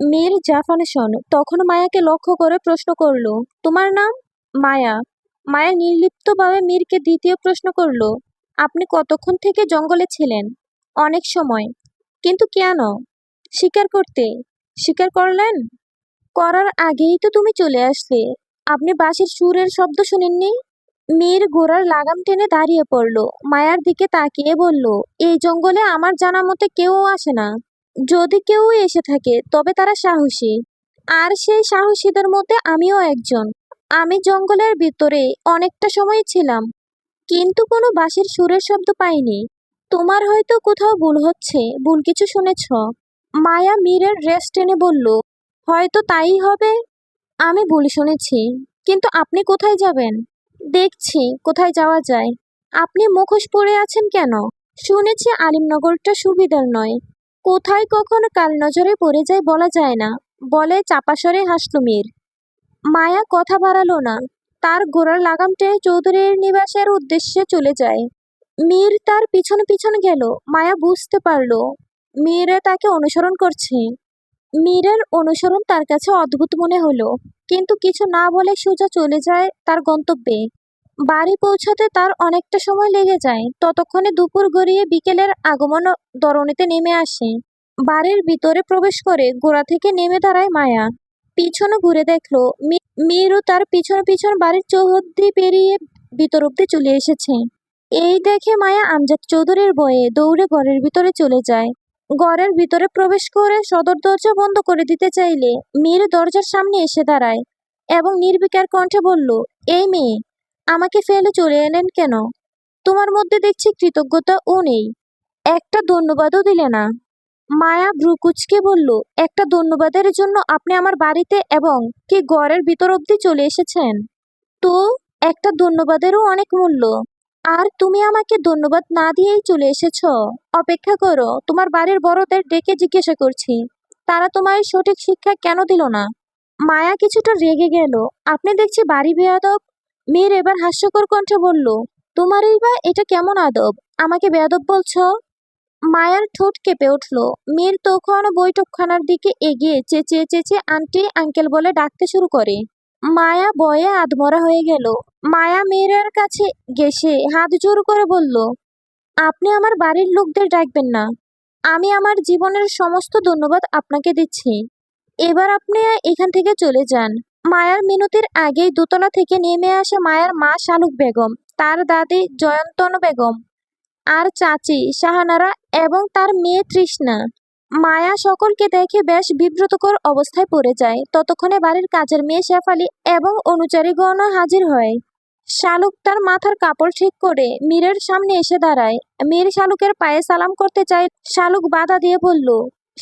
মীর জাফানেশন তখন মায়াকে লক্ষ্য করে প্রশ্ন করল, তোমার নাম? মায়া। মায়া নির্লিপ্তভাবে মীরকে দ্বিতীয় প্রশ্ন করল, আপনি কতক্ষণ থেকে জঙ্গলে ছিলেন? অনেক সময়। কিন্তু কেন? স্বীকার করতে। স্বীকার করলেন? করার আগেই তো তুমি চলে আসলে। আপনি বাঁশির সুরের শব্দ শুনেননি? মীর ঘোড়ার লাগাম টেনে দাঁড়িয়ে পড়ল, মায়ার দিকে তাকিয়ে বলল, এই জঙ্গলে আমার জানা মতে কেউ আসে না। যদি কেউ এসে থাকে, তবে তারা সাহসী। আর সেই সাহসীদের মধ্যে আমিও একজন। আমি জঙ্গলের ভিতরে অনেকটা সময় ছিলাম, কিন্তু কোনো বাঁশির সুরের শব্দ পাইনি। তোমার হয়তো কোথাও ভুল হচ্ছে, ভুল কিছু শুনেছ। মায়া মীরের রেস্ট টেনে বলল, হয়তো তাই হবে। আমি ভুল শুনেছি, কিন্তু আপনি কোথায় যাবেন? দেখছি, কোথায় যাওয়া যায়। আপনি মুখোশ পরে আছেন কেন? শুনেছি আলিমনগরটা সুবিধার নয়। কোথায় কখন কাল নজরে পড়ে যায় বলা যায় না, বলে চাপাসরে হাসল মীর মায়া কথা বাড়ালো না, তার ঘোড়ার লাগাম টেনে চৌধুরীর নিবাসের উদ্দেশ্যে চলে যায়। মীর তার পিছন পিছন গেল, মায়া বুঝতে পারল, মীরে তাকে অনুসরণ করছে। মীরের অনুসরণ তার কাছে অদ্ভুত মনে হলো, কিন্তু কিছু না বলে সোজা চলে যায় তার গন্তব্যে। বাড়ি পৌঁছাতে তার অনেকটা সময় লেগে যায়। ততক্ষণে দুপুর গড়িয়ে বিকেলের আগমন দরণিতে নেমে আসে। বাড়ির ভিতরে প্রবেশ করে গোড়া থেকে নেমে দাঁড়ায় মায়া। পিছনে ঘুরে দেখল, মি- মীরও তার পিছন পিছন বাড়ির চৌহদ্দি পেরিয়ে ভিতর অব্দি চলে এসেছে। এই দেখে মায়া আমজাদ চৌধুরীর বয়ে দৌড়ে ঘরের ভিতরে চলে যায়। ঘরের ভিতরে প্রবেশ করে সদর দরজা বন্ধ করে দিতে চাইলে মীর দরজার সামনে এসে দাঁড়ায় এবং নির্বিকার কণ্ঠে বলল, এই মেয়ে আমাকে ফেলে চলে এলেন কেন? তোমার মধ্যে দেখছি কৃতজ্ঞতা ও নেই। একটা ধন্যবাদও দিলে না। মায়া ভ্রুকুচকে বলল, একটা ধন্যবাদের জন্য আপনি আমার বাড়িতে এবং কি ঘরের ভিতর অব্দি চলে এসেছেন? তো, একটা ধন্যবাদেরও অনেক মূল্য। আর তুমি আমাকে ধন্যবাদ না দিয়েই চলে এসেছ। অপেক্ষা করো, তোমার বাড়ির বড়দের ডেকে জিজ্ঞাসা করছি। তারা তোমায় সঠিক শিক্ষা কেন দিল না? মায়া কিছুটা রেগে গেল। আপনি দেখছি বাড়ি বেয়াদব মীর এবার হাস্যকর কণ্ঠে বলল তোমারই বা, এটা কেমন আদব? আমাকে বেয়াদব বলছ? মায়ার ঠোঁট কেঁপে উঠল। মেয়ের তখন বৈঠকখানার দিকে এগিয়ে চেঁচিয়ে চেঁচিয়ে আন্টি, আঙ্কেল বলে ডাকতে শুরু করে। মায়া বয়ে আধমরা হয়ে গেল। মায়া মীরের কাছে গেসে হাত জোর করে বলল, আপনি আমার বাড়ির লোকদের ডাকবেন না। আমি আমার জীবনের সমস্ত ধন্যবাদ আপনাকে দিচ্ছি। এবার আপনি এখান থেকে চলে যান। মায়ার মিনতির আগেই দোতলা থেকে নেমে আসে মায়ার মা শালুক বেগম, তার দাদি জয়ন্তন বেগম, আর চাচি শাহানারা এবং তার মেয়ে তৃষ্ণা। মায়া সকলকে দেখে বেশ বিব্রতকর অবস্থায় পড়ে যায়। ততক্ষণে বাড়ির কাজের মেয়ে শেফালি এবং অনুচারীগণ হাজির হয়। শালুক তার মাথার কাপড় ঠিক করে মীরের সামনে এসে দাঁড়ায়। মীর শালুকের পায়ে সালাম করতে চায় শালুক বাধা দিয়ে বলল,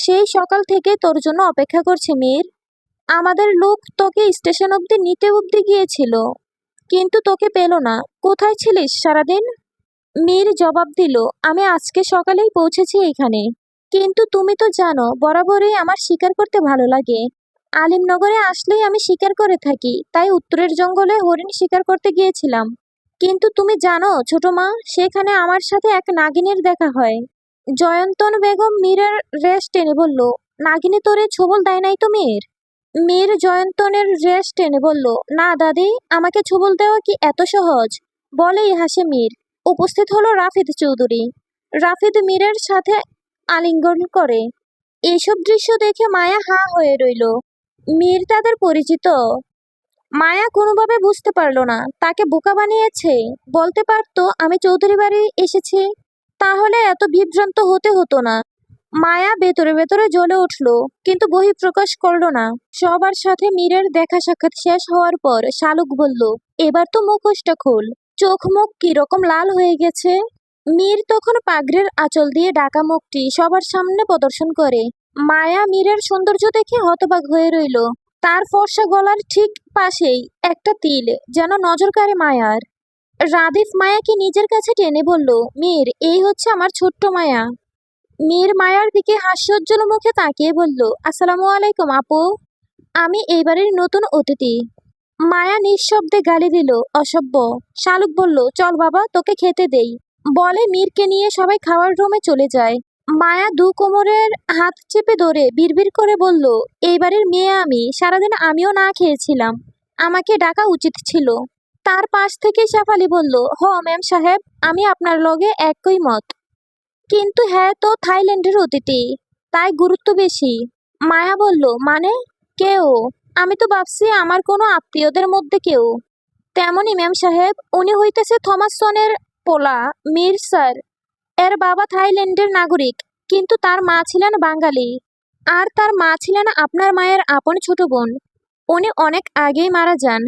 সেই সকাল থেকে তোর জন্য অপেক্ষা করছে মীর। আমাদের লোক তোকে স্টেশন অবধি নিতে অবধি গিয়েছিল। কিন্তু তোকে পেল না। কোথায় ছিলিস সারাদিন? মীর জবাব দিল, আমি আজকে সকালেই পৌঁছেছি এখানে। কিন্তু তুমি তো জানো, বরাবরই আমার শিকার করতে ভালো লাগে। আলিমনগরে আসলেই আমি শিকার করে থাকি, তাই উত্তরের জঙ্গলে হরিণ শিকার করতে গিয়েছিলাম। কিন্তু তুমি জানো, ছোট মা, সেখানে আমার সাথে এক নাগিনের দেখা হয়। জয়ন্তন বেগম মীরের রেশ টেনে বলল, নাগিনী তোরে ছবল দেয় নাই তো মীর? মীর জয়ন্তনের রেশ টেনে বলল, না দাদি, আমাকে ছবল দেওয়া কি এত সহজ? বলেই হাসে মীর। উপস্থিত হলো রাফিদ চৌধুরী। রাফিদ মীরের সাথে আলিঙ্গন করে। এইসব দৃশ্য দেখে মায়া হা হয়ে রইল। মীর তাদের পরিচিত। মায়া কোনোভাবে বুঝতে পারল না, তাকে বোকা বানিয়েছে। বলতে পারতো, আমি চৌধুরী বাড়ি এসেছি। তাহলে এত বিভ্রান্ত হতে হতো না। মায়া ভেতরে ভেতরে জ্বলে উঠল, কিন্তু বহিঃপ্রকাশ করল না। সবার সাথে মীরের দেখা সাক্ষাৎ শেষ হওয়ার পর শালুক বলল, এবার তো মুখোশটা খোল। চোখ মুখ কীরকম লাল হয়ে গেছে? মীর তখন পাগড়ির আঁচল দিয়ে ডাকা মুখটি সবার সামনে প্রদর্শন করে। মায়া মীরের সৌন্দর্য দেখে হতবাক হয়ে রইল। তার ফর্সা গলার ঠিক পাশেই একটা তিল যেন নজর কাড়ে মায়ার। রাদিফ মায়াকে নিজের কাছে টেনে বলল, মীর, এই হচ্ছে আমার ছোট্ট মায়া। মীর মায়ার দিকে হাস্যোজ্জ্বল মুখে তাকিয়ে বলল, আসসালামু আলাইকুম আপু। আমি এইবারের নতুন অতিথি। মায়া নিঃশব্দে গালি দিল, অসভ্য। শালুক বলল, চল বাবা, তোকে খেতে দেই। বলে মীরকে নিয়ে সবাই খাওয়ার রুমে চলে যায়। মায়া দু কোমরের হাত চেপে ধরে বিড়বিড় করে বলল, এইবারের মেয়ে আমি, সারাদিন আমিও না খেয়েছিলাম। আমাকে ডাকা উচিত ছিল। তার পাশ থেকে শেফালি বলল, হ, ম্যাম সাহেব, আমি আপনার লগে একই মত। কিন্তু হ্যাঁ তো থাইল্যান্ডের অতিথি, তাই গুরুত্ব বেশি। মায়া বলল মানে? কেউ? আমি তো ভাবছি আমার কোনো আত্মীয়দের মধ্যে কেউ। তেমনই ম্যাম সাহেব, উনি হইতেছে থমাসনের পোলা, মীর স্যার। এর বাবা থাইল্যান্ডের নাগরিক, কিন্তু তার মা ছিলেন বাঙালি। আর তার মা ছিলেন আপনার মায়ের আপন ছোট বোন। উনি অনেক আগেই মারা যান।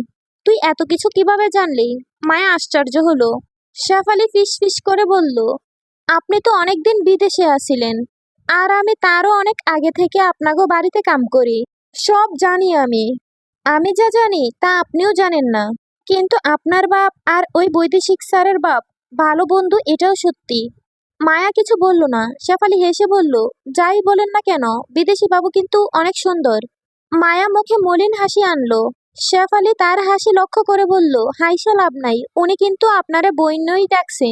তুই এত কিছু কীভাবে জানলি? মায়া আশ্চর্য হলো। শেফালি ফিস ফিস করে বলল আপনি তো অনেকদিন বিদেশে আছিলেন। আর আমি তারও অনেক আগে থেকে আপনাগো বাড়িতে কাম করি। সব জানি আমি। আমি যা জানি, তা আপনিও জানেন না। কিন্তু আপনার বাপ আর ওই বৈদেশিক স্যারের বাপ, ভালো বন্ধু এটাও সত্যি। মায়া কিছু বলল না, শেফালি হেসে বলল, যাই বলেন না কেন, বিদেশি বাবু কিন্তু অনেক সুন্দর। মায়া মুখে মলিন হাসি আনলো। শেফালি তার হাসি লক্ষ্য করে বলল, হাইসা লাভ নাই, উনি কিন্তু আপনারে বৈন্যই ডাকছে।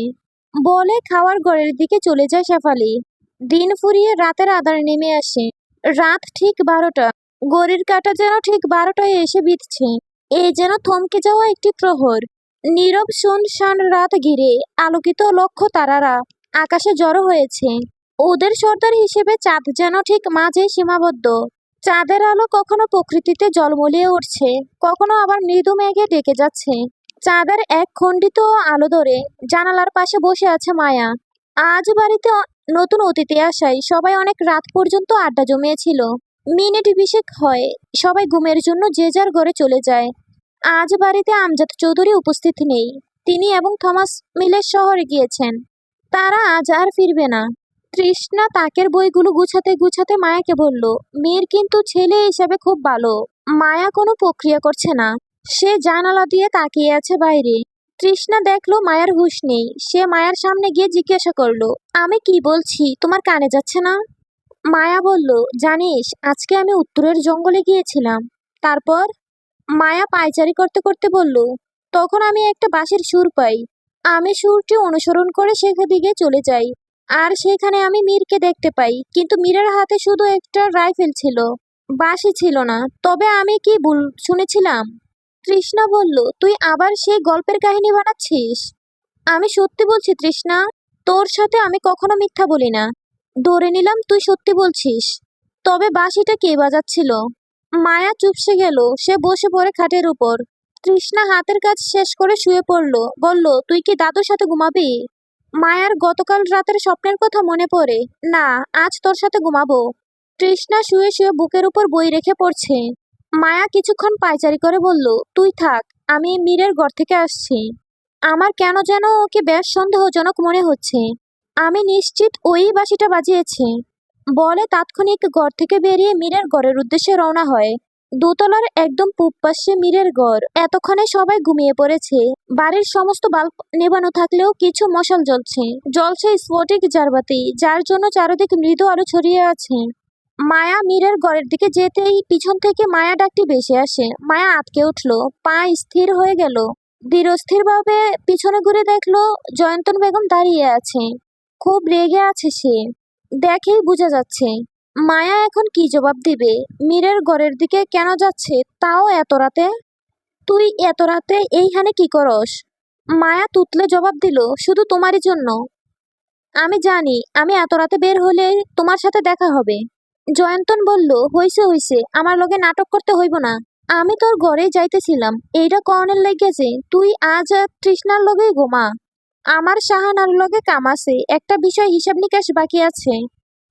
বলে খাওয়ার ঘরের দিকে চলে যায় শেফালি। দিন ফুরিয়ে রাতের আধার নেমে আসে। রাত ঠিক বারোটা। গড়ির কাটা যেন ঠিক বারোটায় এসে বিঁধছে। এ যেন থমকে যাওয়া একটি প্রহর। নীরব শুনশান রাত ঘিরে আলোকিত লক্ষ্য তারারা। আকাশে জড়ো হয়েছে। ওদের সর্দার হিসেবে চাঁদ যেন ঠিক মাঝে সীমাবদ্ধ। চাঁদের আলো কখনো প্রকৃতিতে জলমলিয়ে উঠছে, কখনো আবার মৃদু মেঘে ডেকে যাচ্ছে। চাঁদের এক খণ্ডিত আলো ধরে জানালার পাশে বসে আছে মায়া। আজ বাড়িতে নতুন অতিথি আসায় সবাই অনেক রাত পর্যন্ত আড্ডা জমিয়েছিল। মিনিট বিশেক হয় সবাই ঘুমের জন্য যে যার ঘরে চলে যায়। আজ বাড়িতে আমজাদ চৌধুরী উপস্থিত নেই। তিনি এবং থমাস মিলে শহরে গিয়েছেন। তারা আজ আর ফিরবে না। তৃষ্ণা তাকের বইগুলো গুছাতে গুছাতে মায়াকে বলল, মেয়ের কিন্তু ছেলে হিসাবে খুব ভালো। মায়া কোনো প্রক্রিয়া করছে না। সে জানালা দিয়ে তাকিয়ে আছে বাইরে। তৃষ্ণা দেখল মায়ার হুঁশ নেই। সে মায়ার সামনে গিয়ে জিজ্ঞাসা করল, আমি কি বলছি? তোমার কানে যাচ্ছে না? মায়া বলল, জানিস, আজকে আমি উত্তরের জঙ্গলে গিয়েছিলাম। তারপর? মায়া পায়চারি করতে করতে বলল, তখন আমি একটা বাঁশির সুর পাই। আমি সুরটি অনুসরণ করে সেখান দিকে চলে যাই। আর সেখানে আমি মীরকে দেখতে পাই। কিন্তু মীরের হাতে শুধু একটা রাইফেল ছিল। বাঁশি ছিল না। তবে আমি কি ভুল শুনেছিলাম? তৃষ্ণা বলল, তুই আবার সেই গল্পের কাহিনী বানাচ্ছিস? আমি সত্যি বলছি তৃষ্ণা, তোর সাথে আমি কখনো মিথ্যা বলি না। ধরে নিলাম তুই সত্যি বলছিস। তবে বাঁশিটা কে বাজাচ্ছিল? মায়া চুপসে গেল, সে বসে পড়ে খাটের উপর। তৃষ্ণা হাতের কাজ শেষ করে শুয়ে পড়ল, বলল, তুই কি দাদুর সাথে ঘুমাবি? মায়ার গতকাল রাতের স্বপ্নের কথা মনে পড়ে, না, আজ তোর সাথে ঘুমাবো। তৃষ্ণা শুয়ে শুয়ে বুকের উপর বই রেখে পড়ছে। মায়া কিছুক্ষণ পায়চারি করে বলল, তুই থাক, আমি মীরের ঘর থেকে আসছি। আমার কেন যেন ওকে বেশ সন্দেহজনক মনে হচ্ছে। আমি নিশ্চিত ওই বাঁশিটা বাজিয়েছে। বলে তাৎক্ষণিক ঘর থেকে বেরিয়ে মীরের ঘরের উদ্দেশ্যে রওনা হয়। দোতলার একদম পূব পাশে মীরের ঘর। এতক্ষণে সবাই ঘুমিয়ে পড়েছে। বাড়ির সমস্ত বাল্ব নেবানো থাকলেও কিছু মশাল জ্বলছে। জ্বলছে স্ফটিক জারবাতি, যার জন্য চারদিক মৃদু আলো ছড়িয়ে আছে। মায়া মীরের ঘরের দিকে যেতেই পিছন থেকে মায়া ডাকটি ভেসে আসে। মায়া আটকে উঠল, পা স্থির হয়ে গেল। ধীরস্থিরভাবে পিছনে ঘুরে দেখল, জয়ন্তন বেগম দাঁড়িয়ে আছে। খুব রেগে আছে সে। দেখেই বোঝা যাচ্ছে, মায়া এখন কি জবাব দিবে? মীরের ঘরের দিকে কেন যাচ্ছে তাও এত রাতে? তুই এত রাতে এইখানে কি করস? মায়া তুতলে জবাব দিল, শুধু তোমারই জন্য। আমি জানি, আমি এত রাতে বের হলে তোমার সাথে দেখা হবে। জয়ন্তন বলল, হইছে হইছে, আমার লগে নাটক করতে হইব না। আমি তোর ঘরে যাইতেছিলাম। এইটা কর্নের লেগেছে তুই আজ আর তৃষ্ণার লগেই ঘুমা। আমার সাহানার লগে কাম আছে, একটা বিষয় হিসাব নিকাশ বাকি আছে।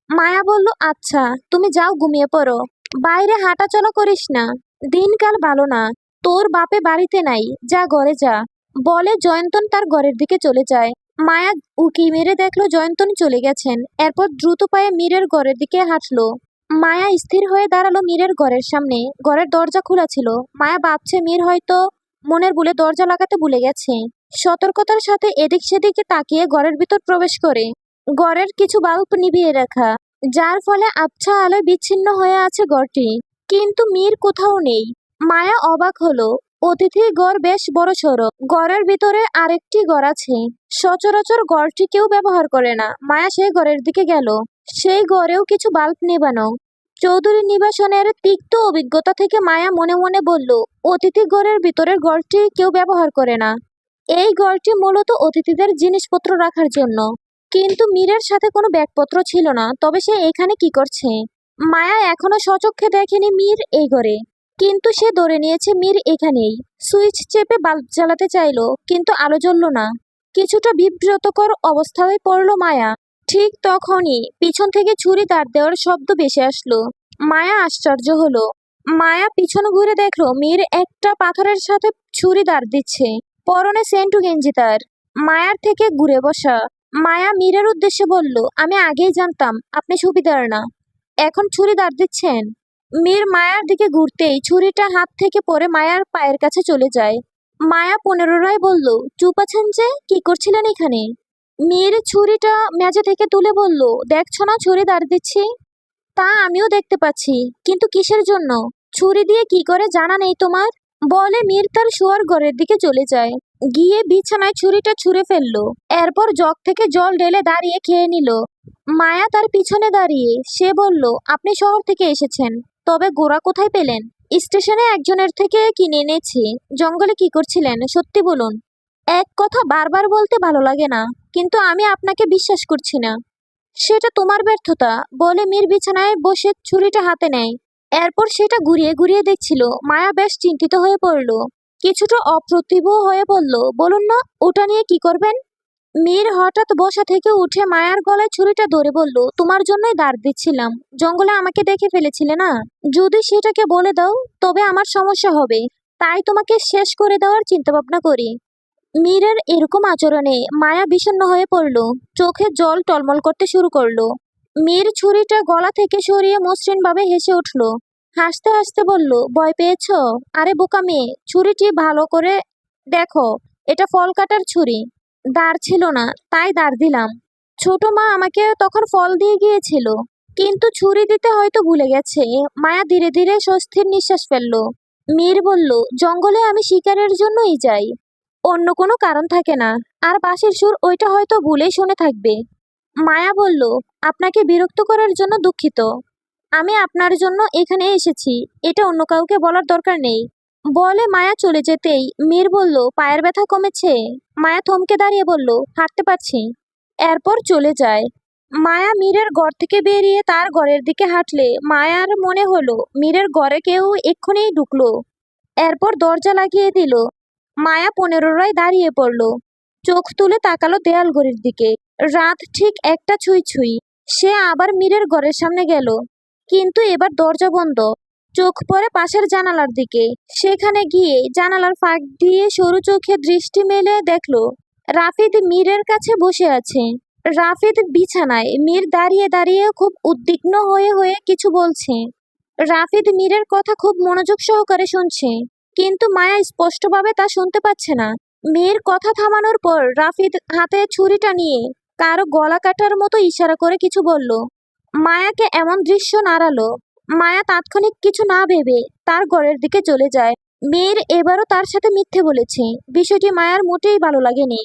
মায়া বলল আচ্ছা তুমি যাও ঘুমিয়ে পড়ো। বাইরে হাঁটাচলা করিস না। দিনকাল ভালো না। তোর বাপে বাড়িতে নাই। যা, ঘরে যা। বলে জয়ন্তন তার ঘরের দিকে চলে যায়। মায়া উকি মেরে দেখল জয়ন্তন চলে গেছেন। এরপর দ্রুত পায়ে মীরের ঘরের দিকে হাঁটলো। মায়া স্থির হয়ে দাঁড়াল মীরের ঘরের সামনে। ঘরের দরজা খোলা ছিল। মায়া ভাবছে মীর হয়তো মনের বলে দরজা লাগাতে ভুলে গেছে। সতর্কতার সাথে এদিক সেদিকে তাকিয়ে ঘরের ভিতর প্রবেশ করে। ঘরের কিছু বাল্ব নিভিয়ে রাখা, যার ফলে আবছা আলোয় বিচ্ছিন্ন হয়ে আছে ঘরটি। কিন্তু মীর কোথাও নেই। মায়া অবাক হলো। অতিথি ঘর বেশ বড় সড়ো ঘরের ভিতরে আরেকটি ঘর আছে। সচরাচর ঘরটি কেউ ব্যবহার করে না। মায়া সেই ঘরের দিকে গেল। সেই ঘরেও কিছু বাল্ব নেবানো। চৌধুরী নিবাসনের তিক্ত অভিজ্ঞতা থেকে মায়া মনে মনে বলল, অতিথি ঘরের ভিতরের ঘরটি কেউ ব্যবহার করে না। এই ঘরটি মূলত অতিথিদের জিনিসপত্র রাখার জন্য। কিন্তু মীরের সাথে কোনো ব্যাগপত্র ছিল না। তবে সে এখানে কি করছে? মায়া এখনও সচক্ষে দেখেনি মীর এই ঘরে কিন্তু সে ধরে নিয়েছে মীর এখানেই। সুইচ চেপে বাল্ব জ্বালাতে চাইলো, কিন্তু আলো জ্বলল না। কিছুটা বিব্রতকর অবস্থায় পড়ল মায়া। ঠিক তখনই পিছন থেকে ছুরি দাঁড় দেওয়ার শব্দ ভেসে আসলো। মায়া আশ্চর্য হলো। মায়া পিছন ঘুরে দেখল মীর একটা পাথরের সাথে ছুরি দাঁড় দিচ্ছে। পরনে সেন্টু গেঞ্জি তার। মায়ার থেকে ঘুরে বসা। মায়া মীরের উদ্দেশ্যে বলল, আমি আগেই জানতাম, আপনি সুবিধার না। এখন ছুরি দাঁড় দিচ্ছেন? মীর মায়ার দিকে ঘুরতেই ছুরিটা হাত থেকে পরে মায়ার পায়ের কাছে চলে যায়। মায়া পুনরায় বলল, চুপ আছেন যে? কি করছিলেন এখানে? মেয়ের ছুরিটা মেঝে থেকে তুলে বলল, দেখছ না ছুরি দাঁড় দিচ্ছি? তা আমিও দেখতে পাচ্ছি, কিন্তু কিসের জন্য? ছুরি দিয়ে কি করে জানা নেই তোমার? বলে মীর তার শোয়ার ঘরের দিকে চলে যায়। গিয়ে বিছানায় ছুরিটা ছুঁড়ে ফেলল। এরপর জগ থেকে জল ঢেলে দাঁড়িয়ে খেয়ে নিল। মায়া তার পিছনে দাঁড়িয়ে, সে বলল, আপনি শহর থেকে এসেছেন। তবে গোড়া কোথায় পেলেন? স্টেশনে একজনের থেকে কিনে এনেছি। জঙ্গলে কি করছিলেন? সত্যি বলুন। এক কথা বারবার বলতে ভালো লাগে না, কিন্তু আমি আপনাকে বিশ্বাস করছি না। সেটা তোমার ব্যর্থতা, বলে মীর বিছানায় বসে ছুরিটা হাতে নেয়। এরপর সেটা ঘুরিয়ে ঘুরিয়ে দেখছিল, মায়া বেশ চিন্তিত হয়ে পড়ল। কিছুটা অপ্রতিভ হয়ে বলল, বলুন না, ওটা নিয়ে কি করবেন? মীর হঠাৎ বসা থেকে উঠে মায়ার গলায় ছুরিটা ধরে বলল, তোমার জন্যই দাঁড় দিচ্ছিলাম। জঙ্গলে আমাকে দেখে ফেলেছিলে না? যদি সেটাকে বলে দাও, তবে আমার সমস্যা হবে। তাই তোমাকে শেষ করে দেওয়ার চিন্তা ভাবনা করি। মীরের এরকম আচরণে মায়া বিষণ্ণ হয়ে পড়ল। চোখে জল টলমল করতে শুরু করল। মীর ছুরিটা গলা থেকে সরিয়ে মসৃণভাবে হেসে উঠল। হাসতে হাসতে বলল, ভয় পেয়েছ? আরে বোকা মেয়ে, ছুরিটি ভালো করে দেখো। এটা ফল কাটার ছুরি। দাঁড় ছিল না, তাই দাঁড় দিলাম। ছোট মা আমাকে তখন ফল দিয়ে গিয়েছিল, কিন্তু ছুরি দিতে হয়তো ভুলে গেছে। মায়া ধীরে ধীরে স্বস্তির নিঃশ্বাস ফেলল। মীর বলল, জঙ্গলে আমি শিকারের জন্যই যাই। অন্য কোনো কারণ থাকে না। আর বাঁশির সুর ওইটা হয়তো ভুলেই শুনে থাকবে মায়া বলল, আপনাকে বিরক্ত করার জন্য দুঃখিত। আমি আপনার জন্য এখানে এসেছি। এটা অন্য কাউকে বলার দরকার নেই। বলে মায়া চলে যেতেই মীর বলল, পায়ের ব্যথা কমেছে? মায়া থমকে দাঁড়িয়ে বলল, হাঁটতে পারছি। এরপর চলে যায়। মায়া মীরের ঘর থেকে বেরিয়ে তার ঘরের দিকে হাঁটলে মায়ার মনে হলো, মীরের ঘরে কেউ এক্ষুনি ঢুকলো। এরপর দরজা লাগিয়ে দিল। মায়া পনেরোরায় দাঁড়িয়ে পড়ল। চোখ তুলে তাকালো দেয়াল ঘড়ির দিকে। রাত ঠিক একটা ছুঁই ছুঁই। সে আবার মীরের ঘরের সামনে গেল। কিন্তু এবার দরজা বন্ধ। চোখ পড়ে পাশের জানালার দিকে। সেখানে গিয়ে জানালার ফাঁক দিয়ে সরু চোখে দৃষ্টি মেলে দেখল, রাফিদ মীরের কাছে বসে আছে। রাফিদ বিছানায়, মীর দাঁড়িয়ে দাঁড়িয়ে খুব উদ্বিগ্ন হয়ে হয়ে কিছু বলছে। রাফিদ মীরের কথা খুব মনোযোগ সহকারে শুনছে, কিন্তু মায়া স্পষ্টভাবে তা শুনতে পাচ্ছে না। মেয়ের কথা থামানোর পর রাফিদ হাতে ছুরিটা নিয়ে কারও গলা কাটার মতো ইশারা করে কিছু বলল। মায়াকে এমন দৃশ্য নাড়ালো মায়া তাৎক্ষণিক কিছু না ভেবে তার ঘরের দিকে চলে যায়। মেয়ের এবারও তার সাথে মিথ্যে বলেছে। বিষয়টি মায়ার মোটেই ভালো লাগেনি।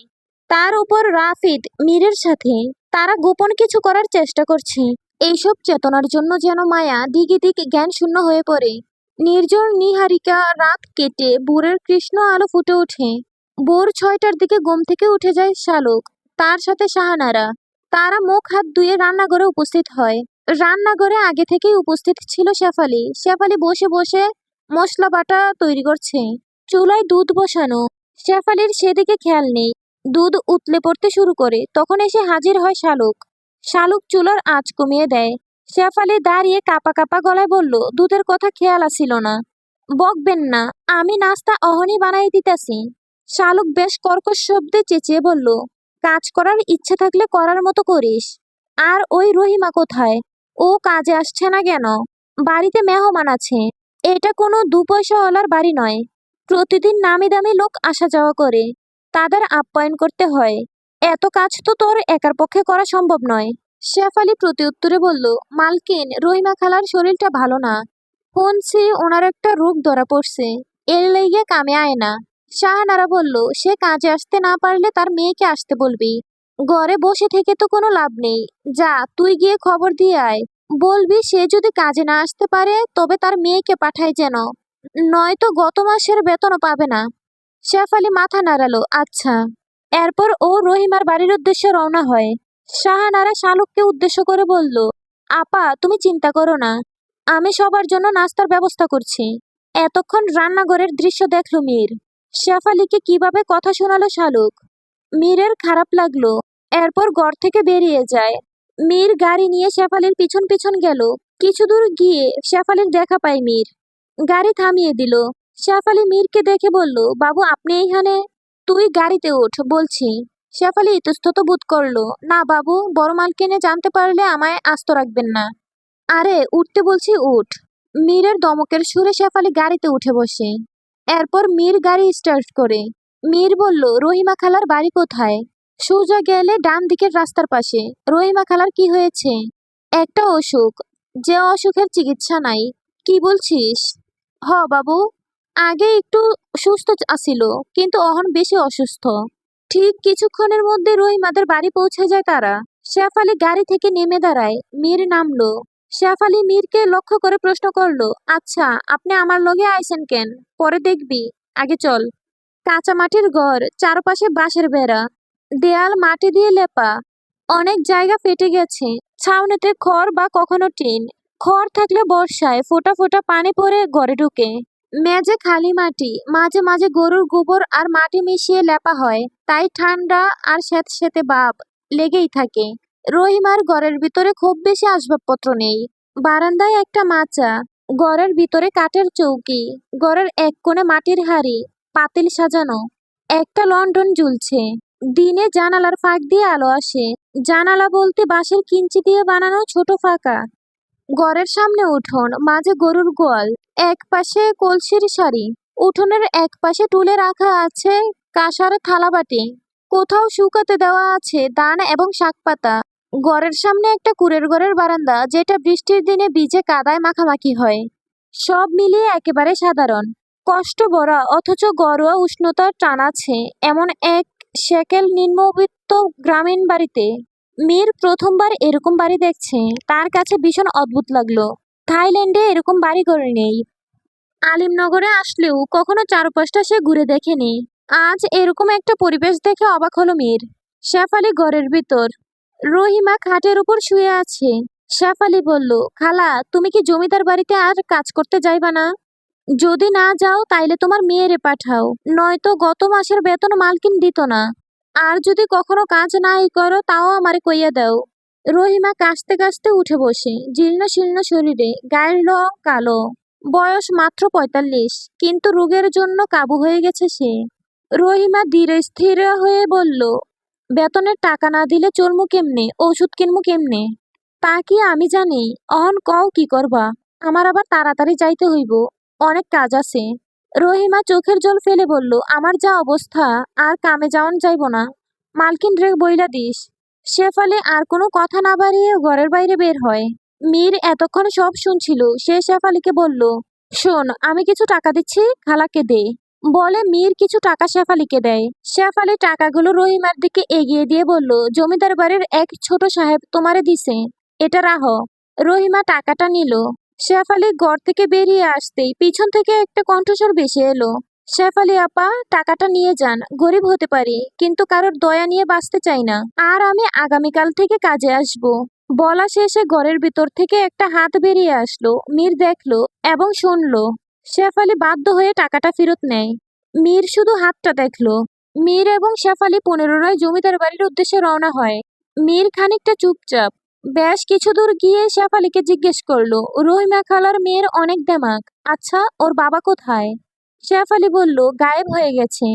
তার উপর রাফিদ, মীরের সাথে তারা গোপন কিছু করার চেষ্টা করছে। এইসব চেতনার জন্য যেন মায়া দিকে দিক জ্ঞান শূন্য হয়ে পড়ে। নির্জন নিহারিকা রাত কেটে ভোরের কৃষ্ণ আলো ফুটে ওঠে। ভোর ছয়টার দিকে ঘুম থেকে উঠে যায় শালুক, তার সাথে শাহানারা। তারা মুখ হাত ধুয়ে রান্নাঘরে উপস্থিত হয়। রান্নাঘরে আগে থেকেই উপস্থিত ছিল শেফালি। শেফালি বসে বসে মশলা বাটা তৈরি করছে। চুলায় দুধ বসানো। শেফালির সেদিকে খেয়াল নেই। দুধ উতলে পড়তে শুরু করে। তখন এসে হাজির হয় শালুক। শালুক চুলার আঁচ কমিয়ে দেয়। শেফালি দাঁড়িয়ে কাপা কাপা গলায় বলল, দুধের কথা খেয়াল আসিল না। বকবেন না। আমি নাস্তা অহনি বানাই দিতেছি। শালুক বেশ কর্কশ শব্দে চেঁচিয়ে বলল, কাজ করার ইচ্ছে থাকলে করার মতো করিস। আর ওই রহিমা কোথায়? ও কাজে আসছে না কেন? বাড়িতে মেহমান আছে। এটা কোনো দু পয়সাওয়ালার বাড়ি নয়। প্রতিদিন নামি দামি লোক আসা যাওয়া করে। তাদের আপ্যায়ন করতে হয়। এত কাজ তো তোর একার পক্ষে করা সম্ভব নয়। শেফালি প্রতি উত্তরে বলল, মালকিন, রহিমা খালার শরীরটা ভালো না। শুনছি ওনার একটা রোগ ধরা পড়ছে। এর লেগে কামে আয় না। শাহানারা বলল, সে কাজে আসতে না পারলে তার মেয়েকে আসতে বলবি। ঘরে বসে থেকে তো কোনো লাভ নেই। যা, তুই গিয়ে খবর দিয়ে আয়। বলবি, সে যদি কাজে না আসতে পারে, তবে তার মেয়েকে পাঠায় যেন। নয়তো গত মাসের বেতনও পাবে না। শেফালি মাথা নাড়ালো আচ্ছা। এরপর ও রহিমার বাড়ির উদ্দেশ্যে রওনা হয়। শাহানারা শালুককে উদ্দেশ্য করে বলল, আপা, তুমি চিন্তা করো না। আমি সবার জন্য নাস্তার ব্যবস্থা করছি। এতক্ষণ রান্নাঘরের দৃশ্য দেখল মীর। শেফালিকে কীভাবে কথা শোনালো শালুক? মীরের খারাপ লাগল। এরপর ঘর থেকে বেরিয়ে যায়। মীর গাড়ি নিয়ে শেফালির পিছন পিছন গেল। কিছু দূর গিয়ে শেফালির দেখা পায় মীর। গাড়ি থামিয়ে দিল। শেফালি মীরকে দেখে বলল, বাবু, আপনি এইখানে তুই গাড়িতে ওঠ, বলছি। শেফালি ইতস্তত বোধ করল, না বাবু, বড় মালকিনে জানতে পারলে আমায় আস্ত রাখবেন না। আরে, উঠতে বলছি, উঠ। মীরের দমকের সুরে শেফালি গাড়িতে উঠে বসে। এরপর মীর গাড়ি স্টার্ট করে। মীর বলল, রহিমা খালার বাড়ি কোথায়? সোজা গেলে ডান দিকের রাস্তার পাশে। রহিমা খালার কি হয়েছে? একটা অসুখ। যে অসুখের চিকিৎসা নাই। কি বলছিস? হ, বাবু। আগে একটু সুস্থ আছিল, কিন্তু অহন বেশি অসুস্থ। ঠিক কিছুক্ষণের মধ্যে রহিমাদের বাড়ি পৌঁছে যায় তারা শেফালি গাড়ি থেকে নেমে দাঁড়ায়। মীর নামলো। শেফালি মীরকে লক্ষ্য করে প্রশ্ন করল আচ্ছা আপনি আমার লগে আইছেন কেন? পরে দেখবি। আগে চল। কাঁচা মাটির ঘর, চারপাশে বাঁশের বেড়া দেয়াল মাটি দিয়ে লেপা। অনেক জায়গা ফেটে গেছে। ছাউনিতে খড় বা কখনো টিন। খড় থাকলে বর্ষায় ফোটা ফোটা পানি পড়ে ঘরে ঢুকে। মেঝে খালি মাটি। মাঝে মাঝে গরুর গোবর আর মাটি মিশিয়ে লেপা হয়। তাই ঠান্ডা আর স্যাঁতস্যাঁতে ভাব লেগেই থাকে। রহিমার ঘরের ভিতরে খুব বেশি আসবাবপত্র নেই। বারান্দায় একটা মাচা। ঘরের ভিতরে কাঠের চৌকি। ঘরের এক কোণে মাটির হাড়ি। পাতিল সাজানো। একটা লন্ডন ঝুলছে। দিনে জানালার ফাঁক দিয়ে আলো আসে। জানালা বলতে বাঁশের কিঞ্চি দিয়ে বানানো ছোট ফাঁকা। ঘরের সামনে উঠোন, মাঝে গরুর গোয়াল, এক পাশে কলসির শাড়ি। উঠোনের এক পাশে তুলে রাখা আছে কাঁসার থালাবাটি কোথাও শুকাতে দেওয়া আছে দান এবং শাকপাতা ঘরের সামনে একটা কুড়ের ঘরের বারান্দা, যেটা বৃষ্টির দিনে ভিজে কাদায় মাখামাখি হয়। সব মিলিয়ে একেবারে সাধারণ। কষ্ট ভরা, অথচ ঘরোয়া উষ্ণতার টান আছে, এমন এক সেকেল নিম্নবিত্ত গ্রামীণ বাড়িতে মীর প্রথমবার এরকম বাড়ি দেখছে। তার কাছে ভীষণ অদ্ভুত লাগল। থাইল্যান্ডে এরকম বাড়ি ঘর নেই। আলিমনগরে আসলেও কখনো চারপাশটা সে ঘুরে দেখেনি। আজ এরকম একটা পরিবেশ দেখে অবাক হলো মীর। শেফালি ঘরের ভিতর। রহিমা খাটের উপর শুয়ে আছে। শেফালি বলল, খালা, তুমি কি জমিদার বাড়িতে আর কাজ করতে যাইবা না? যদি না যাও, তাইলে তোমার মেয়েরে পাঠাও। নয়তো গত মাসের বেতন মালকিন দিত না। আর যদি কখনো কাজ নাই করো, তাও আমারে কইয়া দাও। রহিমা কাশতে কাশতে উঠে বসে, জীর্ণ শীর্ণ শরীরে, গায়ের রং কালো। বয়স মাত্র পঁয়তাল্লিশ, কিন্তু রোগের জন্য কাবু হয়ে গেছে সে। রহিমা ধীরে স্থির হয়ে বলল, বেতনের টাকা না দিলে চলমু কেমনে? ওষুধ কিনমু কেমনে? তা কি আমি জানি। অহন কও কি করবা? আমার আবার তাড়াতাড়ি যাইতে হইব। অনেক কাজ আছে। রহিমা চোখের জল ফেলে বলল, আমার যা অবস্থা, আর কামে যাওন যাইব না। মালকিন রে বইলা দিস। শেফালি আর কোনো কথা না বাড়িয়ে ঘরের বাইরে বের হয়। মীর এতক্ষণ সব শুনছিল। সে শেফালিকে বলল, শোন, আমি কিছু টাকা দিচ্ছি, খালাকে দে। বলে মীর কিছু টাকা শেফালিকে দেয়। শেফালি টাকাগুলো রহিমার দিকে এগিয়ে দিয়ে বলল, জমিদার বাড়ির এক ছোট সাহেব তোমারে দিছে। এটা রাহ। রহিমা টাকাটা নিল। শেফালি ঘর থেকে বেরিয়ে আসতেই পিছন থেকে একটা কণ্ঠস্বর ভেসে এলো। শেফালি আপা, টাকাটা নিয়ে যান, গরিব হতে পারি, কিন্তু কারোর দয়া নিয়ে বাঁচতে চাই না। আর আমি আগামীকাল থেকে কাজে আসব। বলা শেষে ঘরের ভিতর থেকে একটা হাত বেরিয়ে আসলো, মীর দেখল এবং শুনলো। শেফালি বাধ্য হয়ে টাকাটা ফেরত নেয়। মীর শুধু হাতটা দেখল। মীর এবং শেফালি পুনরায় জমিদার বাড়ির উদ্দেশ্যে রওনা হয়। মীর খানিকটা চুপচাপ বেশ কিছু দূর গিয়ে শেফালিকে জিজ্ঞেস করল রহিমা খালার মেয়ের অনেক দেমাক আচ্ছা ওর বাবা কোথায়? শেফালি বলল, গায়েব হয়ে গেছে।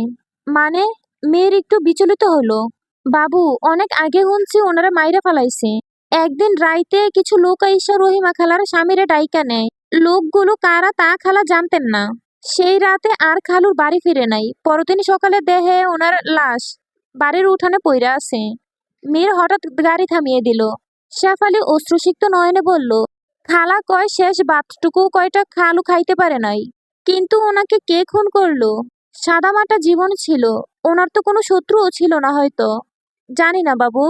মানে মেয়ের একটু বিচলিত হলো। বাবু, অনেক আগে শুনছি ওনারা মাইরা ফালাইছে। একদিন রাইতে কিছু লোক আইসা রহিমা খালার স্বামীরে ডাইকা নেয়। লোকগুলো কারা তা খালা জানতেন না। সেই রাতে আর খালুর বাড়ি ফিরে নাই। পরদিন সকালে দেহে ওনার লাশ বাড়ির উঠানে পইরা আছে। মেয়ের হঠাৎ গাড়ি থামিয়ে দিল। শেফালি অশ্রুসিক্ত নয়নে বলল, খালা কয় শেষ বাতটুকু কয়টা খালু খাইতে পারে নাই। কিন্তু ওনাকে কে খুন করল? সাদামাটা জীবন ছিল, ওনার তো কোনো শত্রুও ছিল না হয়তো। জানি না বাবু।